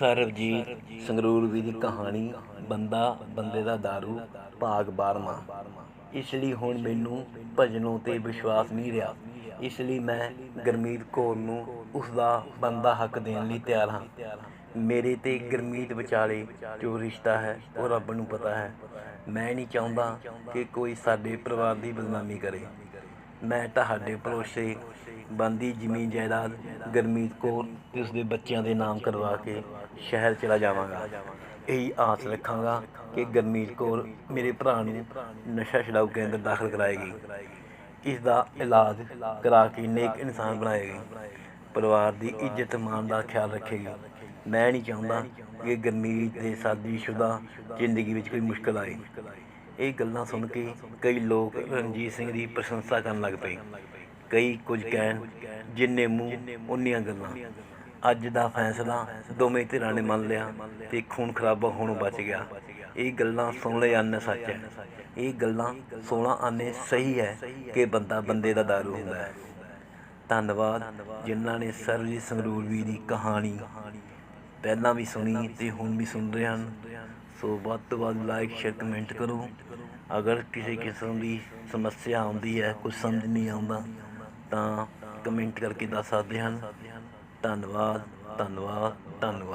ਸਰਬਜੀਤ ਸੰਗਰੂਰ ਵੀ ਦੀ ਕਹਾਣੀ, ਬੰਦਾ ਬੰਦੇ ਦਾ दारू, ਭਾਗ 12ਵਾਂ ਇਸ ਲਈ ਹੁਣ ਮੈਨੂੰ ਭਜਨੋਂ ਤੇ ਵਿਸ਼ਵਾਸ ਨਹੀਂ ਰਿਹਾ। ਇਸ ਲਈ ਮੈਂ ਗਰਮੀਤ ਕੌਰ ਨੂੰ ਉਸ ਦਾ ਬੰਦਾ ਹੱਕ ਦੇਣ ਲਈ ਤਿਆਰ ਹਾਂ। ਮੇਰੇ ਤੇ ਗਰਮੀਤ ਵਿਚਾਲੇ ਜੋ ਰਿਸ਼ਤਾ ਹੈ, ਉਹ ਰੱਬ ਨੂੰ ਪਤਾ ਹੈ। ਮੈਂ ਨਹੀਂ ਚਾਹੁੰਦਾ ਕਿ ਕੋਈ ਸਾਡੇ ਪਰਿਵਾਰ ਦੀ ਬਦਨਾਮੀ ਕਰੇ। ਮੈਂ ਤੁਹਾਡੇ ਭਰੋਸੇ ਬੰਦੀ ਜ਼ਮੀਨ ਜਾਇਦਾਦ ਗਰਮੀਤ ਕੌਰ ਤੇ ਉਸਦੇ ਬੱਚਿਆਂ ਦੇ ਨਾਮ ਕਰਵਾ ਕੇ ਸ਼ਹਿਰ ਚਲਾ ਜਾਵਾਂਗਾ। ਇਹੀ ਆਸ ਰੱਖਾਂਗਾ ਕਿ ਗਰਮੀਤ ਕੌਰ ਮੇਰੇ ਭਰਾ ਨੂੰ ਨਸ਼ਾ ਛਡਾਊ ਕੇਂਦਰ ਦਾਖਲ ਕਰਾਏਗੀ। ਇਸ ਦਾ ਇਲਾਜ ਕਰਾ ਕੇ ਨੇਕ ਇਨਸਾਨ ਬਣਾਏਗੀ। ਪਰਿਵਾਰ ਦੀ ਇੱਜ਼ਤ ਮਾਣ ਦਾ ਖਿਆਲ ਰੱਖੇਗੀ। ਮੈਂ ਨਹੀਂ ਚਾਹੁੰਦਾ ਕਿ ਗਰਮੀਤ ਦੇ ਸਾਦੀਸ਼ੁਦਾ ਜ਼ਿੰਦਗੀ ਵਿੱਚ ਕੋਈ ਮੁਸ਼ਕਲ ਆਏ। ਇਹ ਗੱਲਾਂ ਸੁਣ ਕੇ ਕਈ ਲੋਕ ਰਣਜੀਤ ਸਿੰਘ ਦੀ ਪ੍ਰਸ਼ੰਸਾ ਕਰਨ ਲੱਗ ਪਏ। ਕਈ ਕੁਝ ਕਹਿਣ ਜਿੰਨੇ ਮੂੰਹ, ਉਨੀਆਂ ਗੱਲਾਂ। ਅੱਜ ਦਾ ਫੈਸਲਾ ਦੋਵੇਂ ਧਿਰਾਂ ਨੇ ਮੰਨ ਲਿਆ ਤੇ ਖੂਨ ਖਰਾਬਾ ਹੋਣੋਂ ਬਚ ਗਿਆ। ਇਹ ਗੱਲਾਂ ਸੁਣ ਲੈ ਅੰਨ ਸੱਚ ਹੈ। ਇਹ ਗੱਲਾਂ 16 ਆਨੇ ਸਹੀ ਹੈ ਕਿ ਬੰਦਾ ਬੰਦੇ ਦਾ ਦਾਰੂ ਹੁੰਦਾ ਹੈ। ਧੰਨਵਾਦ ਜਿਨ੍ਹਾਂ ਨੇ ਸਰਬਜੀਤ ਸੰਗਰੂਰ ਵੀ ਦੀ ਕਹਾਣੀ ਪਹਿਲਾਂ ਵੀ ਸੁਣੀ ਤੇ ਹੁਣ ਵੀ ਸੁਣ ਰਹੇ ਹਨ। ਸੋ ਵੱਧ ਤੋਂ ਵੱਧ ਲਾਈਕ ਸ਼ੇਅਰ ਕਮੈਂਟ ਕਰੋ। ਅਗਰ ਕਿਸੇ ਕਿਸਮ ਦੀ ਸਮੱਸਿਆ ਆਉਂਦੀ ਹੈ ਕੁਝ ਸਮਝ ਨਹੀਂ ਆਉਂਦਾ, ਤਾਂ ਕਮੈਂਟ ਕਰਕੇ ਦੱਸ ਸਕਦੇ ਹਨ। ਧੰਨਵਾਦ ਧੰਨਵਾਦ ਧੰਨਵਾਦ।